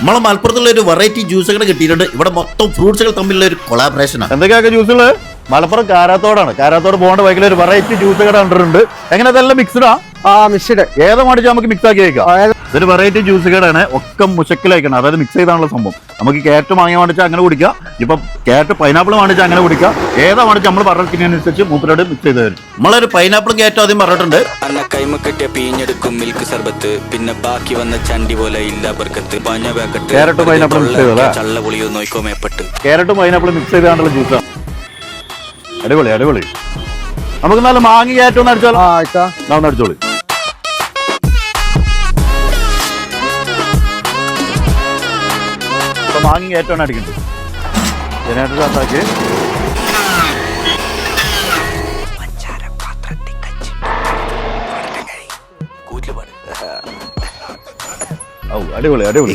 നമ്മളെ മലപ്പുറത്തുള്ള ഒരു വെറൈറ്റി ജ്യൂസുകൾ കിട്ടിയിട്ടുണ്ട്. ഇവിടെ മൊത്തം ഫ്രൂട്ട്സുകൾ തമ്മിലുള്ള ഒരു കൊളാബറേഷനാണ് എന്തൊക്കെയൊക്കെ ജ്യൂസുകൾ മലപ്പുറം കാരാത്തോടാണ്. കാരാത്തോട് പോകേണ്ട ബൈക്കിൽ ഒരു വെറൈറ്റി ജ്യൂസ് കട കണ്ടിട്ടുണ്ട്. എങ്ങനെ അതെല്ലാം മിക്സ്ഡാ ആ മിക്സ്ഡ് ഏതാ മേടിച്ചാൽ നമുക്ക് മിക്സ് ആക്കി വെക്കാം. ഇതൊരു വെറൈറ്റി ജ്യൂസ് കേടാണ്. ഒക്കെ മുശക്കിലേക്കാണ് അതായത് മിക്സ് ചെയ്താണുള്ള സംഭവം. നമുക്ക് കാറ്റ് മാങ്ങ മേടിച്ചാൽ അങ്ങനെ കുടിക്കാം. ഇപ്പൊ കാറ്റ് പൈനാപ്പിൾ മേടിച്ചാൽ അങ്ങനെ കുടിക്കാം. ഏതാ മേടിച്ചാൽ നമ്മൾ പറഞ്ഞതിനനുസരിച്ച് മൂപ്പരോട് മിക്സ് ചെയ്ത് തരും. നമ്മളൊരു പൈനാപ്പിളും കാറ്റും ആദ്യം പറഞ്ഞിട്ടുണ്ട്. അന്ന കൈമ കെട്ടിയ പിഴിഞ്ഞെടുക്കും മിൽക്ക് സർബത്ത്. പിന്നെ ബാക്കി വന്ന ചണ്ടി പോലെ ഇല്ല ബർക്കത്ത്. പഞ്ഞ പാക്കറ്റ് Carrot, pineapple mix ചെയ്തതല്ലേ? ചള്ള പൊളിയോ മേപ്പെട്ട്. പൈനാപ്പിളും മിക്സ് ചെയ്താണുള്ള ജ്യൂസാണ് അടിപൊളി അടിപൊളി. നമുക്ക് നല്ല മാങ്ങി കയറ്റം ഒന്ന് അടിച്ചോളി. ഇപ്പൊ മാങ്ങി കയറ്റമാണ് അടിക്കുന്നത് ജനറേറ്റർ കാത്താക്കി ഔ അടിപൊളി അടിപൊളി.